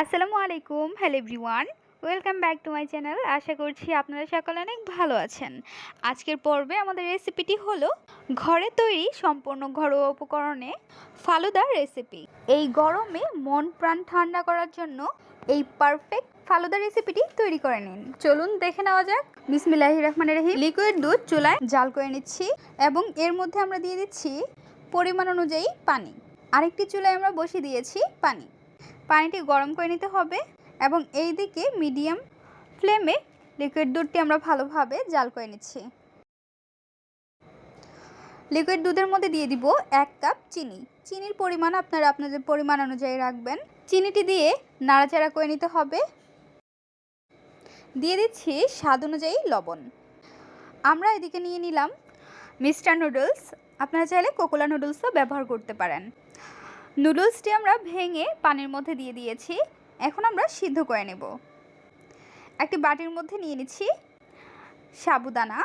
আসসালামু আলাইকুম hello everyone welcome back to my channel আশা করছি আপনারা সকলে অনেক ভালো আছেন। আজকের পর্বে আমাদের রেসিপিটি হলো ঘরে তৈরি সম্পূর্ণ ঘরোয়া উপকরণে ফালুদার রেসিপি এই গরমে মন প্রাণ ঠান্ডা করার জন্য এই পারফেক্ট ফালুদা রেসিপিটি তৈরি করে নিন। চলুন দেখে নেওয়া যাক। বিসমিল্লাহি রহমানের রহিম। লিকুইড দুধ চুলায় জাল করে নিচ্ছি এবং এর মধ্যে আমরা দিয়ে দিচ্ছি পরিমাণ অনুযায়ী পানি। আরেকটি চুলায় আমরা বসিয়ে দিয়েছি পানি। পানিটি গরম করে নিতে হবে এবং এই দিকে মিডিয়াম ফ্লেমে লিকুইড দুধটি আমরা ভালোভাবে জাল করে নিচ্ছি। লিকুইড দুধের মধ্যে দিয়ে দিব এক কাপ চিনি। চিনির পরিমাণ আপনারা আপনাদের পরিমাণ অনুযায়ী রাখবেন। চিনিটি দিয়ে নাড়াচাড়া করে নিতে হবে। দিয়ে দিচ্ছি স্বাদ অনুযায়ী লবণ। আমরা এদিকে নিয়ে নিলাম মিস্টার নুডলস। আপনারা চাইলে কোকোলা নুডলসও ব্যবহার করতে পারেন। নুডলসটি আমরা ভেঙে পানির মধ্যে দিয়ে দিয়েছি। এখন আমরা সিদ্ধ করে নেব। একটি বাটির মধ্যে নিয়ে নিচ্ছি সাবুদানা।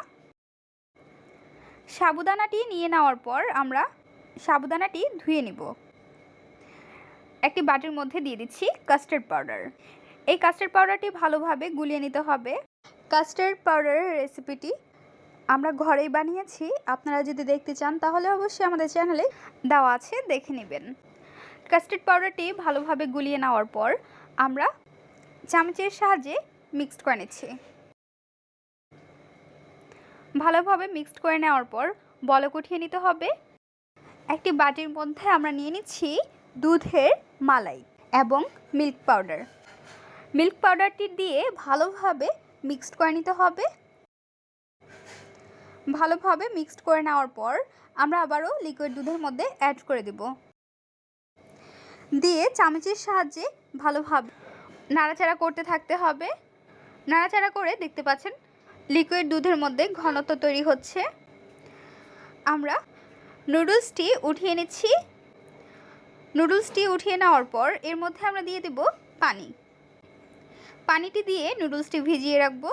সাবুদানাটি নিয়ে নেওয়ার পর আমরা সাবুদানাটি ধুয়ে নিব। একটি বাটির মধ্যে দিয়ে দিচ্ছি কাস্টার্ড পাউডার। এই কাস্টার্ড পাউডারটি ভালোভাবে গুলিয়ে নিতে হবে। কাস্টার্ড পাউডারের রেসিপিটি আমরা ঘরেই বানিয়েছি। আপনারা যদি দেখতে চান তাহলে অবশ্যই আমাদের চ্যানেলে দেওয়া আছে, দেখে নেবেন। কাস্টার্ড পাউডারটি ভালোভাবে গুলিয়ে নেওয়ার পর আমরা চামচের সাহায্যে মিক্সড করে নিচ্ছি। ভালোভাবে মিক্সড করে নেওয়ার পর বলক উঠিয়ে নিতে হবে। একটি বাটির মধ্যে আমরা নিয়ে নিচ্ছি দুধের মালাই এবং মিল্ক পাউডার। মিল্ক পাউডারটি দিয়ে ভালোভাবে মিক্সড করে নিতে হবে। ভালোভাবে মিক্সড করে নেওয়ার পর আমরা আবারও লিকুইড দুধের মধ্যে অ্যাড করে দেব। দিয়ে চামচের সাহায্যে ভালোভাবে নাড়াচাড়া করতে থাকতে হবে। নাড়াচাড়া করে দেখতে পাচ্ছেন লিকুইড দুধের মধ্যে ঘনত্ব তৈরি হচ্ছে। আমরা নুডলসটি উঠিয়ে নিচ্ছি। নুডলসটি উঠিয়ে নেওয়ার পর এর মধ্যে আমরা দিয়ে দেব পানি। পানিটি দিয়ে নুডলসটি ভিজিয়ে রাখব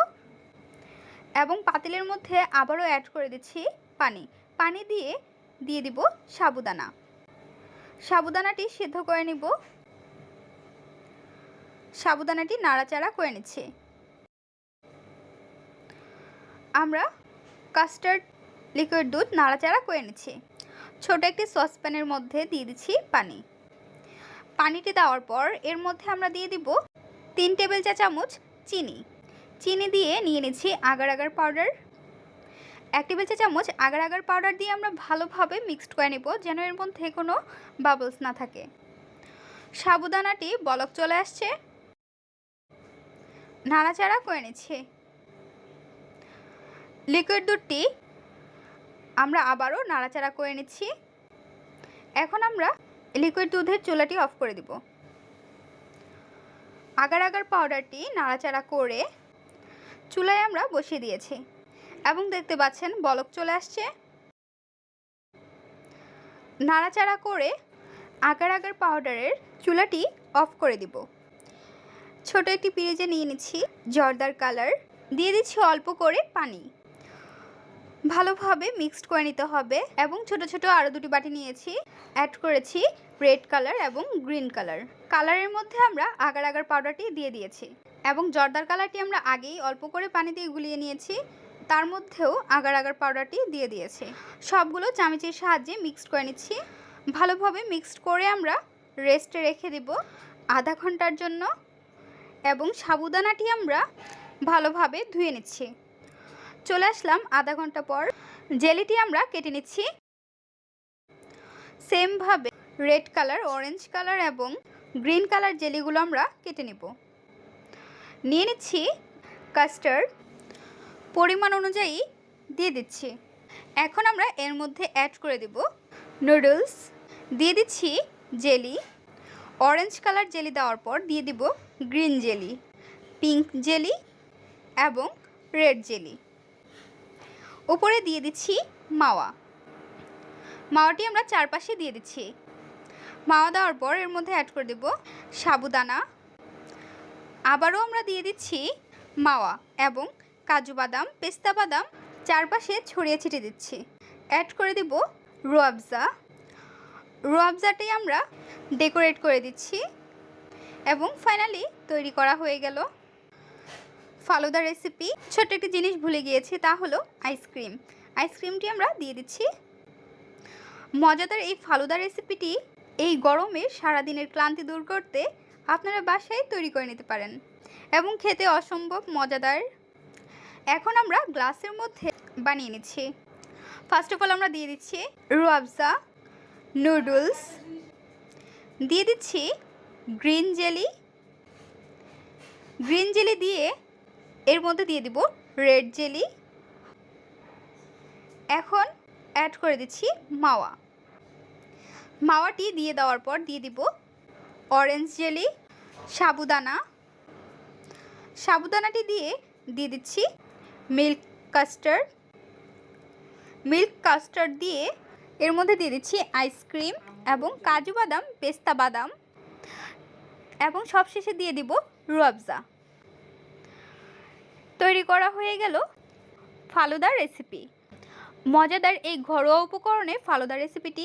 এবং পাতিলের মধ্যে আবারও অ্যাড করে দিচ্ছি পানি। পানি দিয়ে দিয়ে দিব সাবুদানা। সাবুদানাটি সিদ্ধ করে নিব। সাবুদানাটি নাড়াচাড়া করে নিচ্ছি। আমরা কাস্টার্ড লিকুইড দুধ নাড়াচাড়া করে নিচ্ছি। ছোট একটি সসপ্যানের মধ্যে দিয়ে দিচ্ছি পানি। পানিটি দেওয়ার পর এর মধ্যে আমরা দিয়ে দিব তিন টেবিল চা চামচ চিনি। চিনি দিয়ে নিয়ে নিচ্ছি আগার আগার পাউডার এক টেবিল চা চামচ আগার আগার পাউডার দিয়ে আমরা ভালোভাবে মিক্সড করে নেব যেন এর মধ্যে কোনো বাবলস না থাকে। সাবুদানাটি বলক চলে আসছে। নাড়াচাড়া করে নিচ্ছি। লিকুইড দুধটি আমরা আবারও নাড়াচাড়া করে নিচ্ছি। এখন আমরা লিকুইড দুধের চুলাটি অফ করে দিব। আগার আগার পাউডারটি নাড়াচাড়া করে চুলায় আমরা বসিয়ে দিয়েছি। এবং দেখতে পাচ্ছেন বলক চলে আসছে। নাড়াচাড়া করে আগার আগার পাউডারের চুলাটি অফ করে দিব। ছোট একটি পিরিজে নিয়ে নিচ্ছি জর্দার কালার দিয়ে দিচ্ছি অল্প করে পানি। ভালোভাবে মিক্সড করে নিতে হবে এবং ছোট ছোট আরও দুটি বাটি নিয়েছি। অ্যাড করেছি রেড কালার এবং গ্রিন কালার কালারের মধ্যে আমরা আগার আগার পাউডারটি দিয়ে দিয়েছি। এবং জর্দার কালারটি আমরা আগেই অল্প করে পানি দিয়ে গুলিয়ে নিয়েছি। তার মধ্যেও আগার আগার পাউডারটি দিয়ে দিয়েছি। সবগুলো চামচের সাহায্যে মিক্সড করে নিচ্ছি। ভালোভাবে মিক্সড করে আমরা রেস্টে রেখে দেব আধা ঘণ্টার জন্য এবং সাবুদানাটি আমরা ভালোভাবে ধুয়ে নিচ্ছি। চলে আসলাম আধা ঘণ্টা পর জেলিটি আমরা কেটে নিচ্ছি। সেমভাবে রেড কালার অরেঞ্জ কালার এবং গ্রিন কালার জেলিগুলো আমরা কেটে নেব। নিয়ে নিচ্ছি কাস্টার্ড পরিমাণ অনুযায়ী দিয়ে দিচ্ছি। এখন আমরা এর মধ্যে অ্যাড করে দেব নুডলস দিয়ে দিচ্ছি জেলি অরেঞ্জ কালার জেলি দেওয়ার পর দিয়ে দিব গ্রিন জেলি পিঙ্ক জেলি এবং রেড জেলি উপরে দিয়ে দিচ্ছি মাওয়া। মাওয়াটি আমরা চারপাশে দিয়ে দিচ্ছি। মাওয়া দেওয়ার পর এর মধ্যে অ্যাড করে দেব সাবুদানা। আবারও আমরা দিয়ে দিচ্ছি মাওয়া এবং কাজু বাদাম, পেস্তা বাদাম, চারপাশে ছড়িয়ে ছিটিয়ে দিচ্ছি। অ্যাড করে দেব রোয়াবজা রোয়াবজাটি আমরা ডেকোরেট করে দিচ্ছি এবং ফাইনালি তৈরি করা হয়ে গেল ফালুদা রেসিপি ছোট্ট একটি জিনিস ভুলে গিয়েছি, তা হলো আইসক্রিম আইসক্রিমটি আমরা দিয়ে দিচ্ছি। মজাদার এই ফালুদা রেসিপিটি এই গরমে সারাদিনের ক্লান্তি দূর করতে আপনারা বাসায় তৈরি করে নিতে পারেন এবং খেতে অসম্ভব মজাদার। এখন আমরা গ্লাসের মধ্যে বানিয়ে নিচ্ছি। ফার্স্ট অফ অল আমরা দিয়ে দিচ্ছি রুয়াবজা নুডলস দিয়ে দিচ্ছি গ্রিন জেলি গ্রিন জেলি দিয়ে এর মধ্যে দিয়ে দিব রেড জেলি এখন অ্যাড করে দিচ্ছি মাওয়া। মাওয়াটি দিয়ে দেওয়ার পর দিয়ে দিব অরেঞ্জ জেলি সাবুদানা। সাবুদানাটি দিয়ে দিয়ে দিচ্ছি মিল্ক কাস্টার্ড। মিল্ক কাস্টার্ড দিয়ে এর মধ্যে দিয়ে দিচ্ছি আইসক্রিম এবং কাজু বাদাম, পেস্তা বাদাম এবং সবশেষে দিয়ে দিব রুয়াবজা। তৈরি করা হয়ে গেল ফালুদার রেসিপি মজাদার এই ঘরোয়া উপকরণে ফালুদা রেসিপিটি